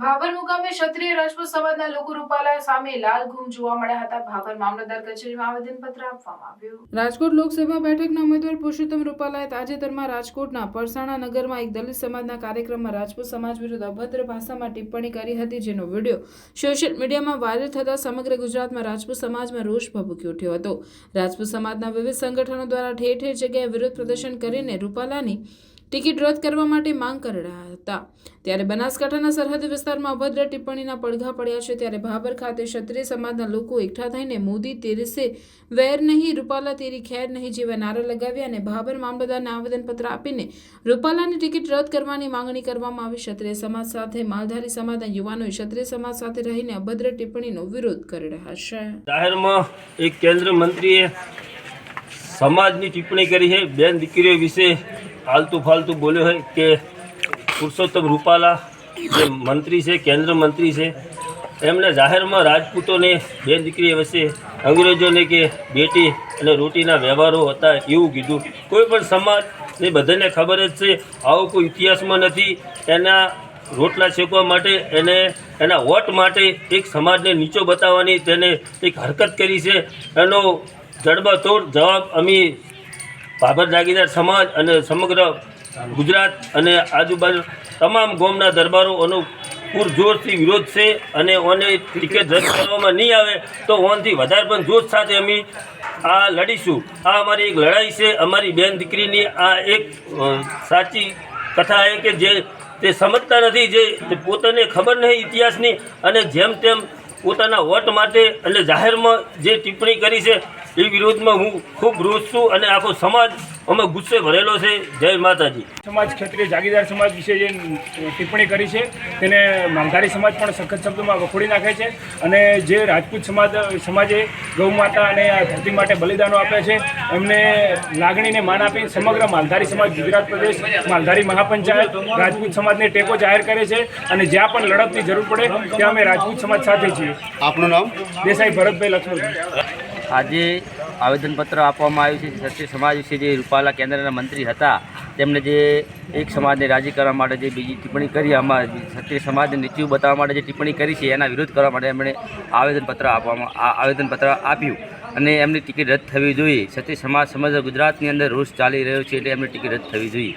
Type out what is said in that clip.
ભાભર મુકામે ક્ષત્રિય રાજપૂત સમાજના લોકો રૂપાલા સામે લાલ ઘૂમ જોવા મળ્યા હતા. ભાભર મામલતદાર કચેરીમાં આવેદનપત્ર આપવામાં આવ્યું. રાજકોટ લોકસભા બેઠકના ઉમેદવાર પુરુષોત્તમ રૂપાલાએ તાજેતરમાં રાજકોટના પરસાણા નગરમાં એક દલિત સમાજના કાર્યક્રમમાં રાજપૂત સમાજ વિરુદ્ધ અભદ્ર ભાષામાં ટિપ્પણી કરી હતી, જેનો વીડિયો સોશિયલ મીડિયામાં વાયરલ થતાં સમગ્ર ગુજરાતમાં રાજપૂત સમાજમાં રોષ ભભૂકી ઉઠ્યો હતો. રાજપૂત સમાજના વિવિધ સંગઠનો દ્વારા ઠેર ઠેર જગ્યાએ વિરોધ પ્રદર્શન કરીને રૂપાલાની ટિકિટ રદ કરવા માટે માંગ કરી રહ્યા હતા. ત્યારે બનાસકાંઠાના સરહદ વિસ્તારમાં અભદ્ર ટિપ્પણીના પડઘા પડ્યા છે. ત્યારે ભાભર ખાતે ક્ષત્રિય સમાજના લોકો એકઠા થઈને મોદી તેરસે વેર નહીં, રૂપાલા તેરી ખેર નહીં જેવા નારા લગાવ્યા અને ભાભર મામલતદારને આવેદનપત્ર આપીને રૂપાલાની ટિકિટ રદ કરવાની માંગણી કરવામાં આવી. ક્ષત્રિય સમાજ સાથે માલધારી સમાજના યુવાનોએ ક્ષત્રિય સમાજ સાથે રહીને અભદ્ર ટિપ્પણીનો વિરોધ કરી રહ્યા છે. જાહેરમાં એક કેન્દ્ર મંત્રીએ સમાજની ટિપ્પણી કરી છે. બેન, દીકરીઓ વિશે આલતુ ફાલતું બોલ્યો હોય કે પુરુષોત્તમ રૂપાલા જે મંત્રી છે, કેન્દ્ર મંત્રી છે, એમણે જાહેરમાં રાજપૂતોને બે દીકરી વચ્ચે અંગ્રેજોને કે બેટી અને રોટીના વ્યવહારો હતા એવું કીધું. કોઈ પણ સમાજ ને બધાને ખબર જ છે, આવો કોઈ ઇતિહાસમાં નથી. એના રોટલા શેકવા માટે એને, એના વોટ માટે એક સમાજને નીચો બતાવવાની તેને એક હરકત કરી છે. એનો જડબાતોડ જવાબ અમે ભાભર જાગીરદાર સમાજ અને સમગ્ર ગુજરાત અને આજુબાજુ તમામ ગામના દરબારોનો પૂરજોરથી વિરોધ છે અને ઓને ટિકિટ રદ કરવામાં નહીં આવે તો ઓનથી વધારે પણ જોશ સાથે અમે આ લડીશું. આ અમારી એક લડાઈ છે. અમારી બેન દીકરીની આ એક સાચી કથા એ કે જે તે સમજતા નથી, જે પોતાને ખબર નહીં ઇતિહાસની અને જેમ તેમ પોતાના વોટ માટે અને જાહેરમાં જે ટિપ્પણી કરી છે, એ વિરોધમાં હું ખૂબ રોષ છું અને આખો સમાજ અમે ગુસ્સે ભરેલો છે. જય માતાજી. સમાજ ક્ષત્રિય જાગીદાર સમાજ વિશે જે ટિપ્પણી કરી છે તેને માલધારી સમાજ પણ સખત શબ્દોમાં વખોડી નાખે છે અને જે રાજપૂત સમાજ સમાજે ગૌ માતા અને આ ધરતી માટે બલિદાનો આપ્યા છે એમને લાગણીને માન આપી સમગ્ર માલધારી સમાજ ગુજરાત પ્રદેશ માલધારી મહાપંચાયત રાજપૂત સમાજને ટેકો જાહેર કરે છે અને જ્યાં પણ લડતની જરૂર પડે ત્યાં અમે રાજપૂત સમાજ સાથે છીએ. આપનું નામ? દેસાઈ ભરતભાઈ લક્ષ્મણભાઈ આજે આવેદનપત્ર આપવામાં આવ્યું છે. ક્ષત્રિય સમાજ વિશે જે રૂપાલા કેન્દ્રના મંત્રી હતા તેમણે જે એક સમાજને રાજી કરવા માટે જે બીજી ટિપ્પણી કરી, આમાં ક્ષત્રિય સમાજને નીચું બતાવવા માટે જે ટિપ્પણી કરી છે, એના વિરોધ કરવા માટે એમણે આવેદનપત્ર આપવામાં આવેદનપત્ર આપ્યું. અને એમની ટિકિટ રદ થવી જોઈએ. ક્ષત્રિય સમાજ સમગ્ર ગુજરાતની અંદર રોષ ચાલી રહ્યો છે, એટલે એમની ટિકિટ રદ થવી જોઈએ.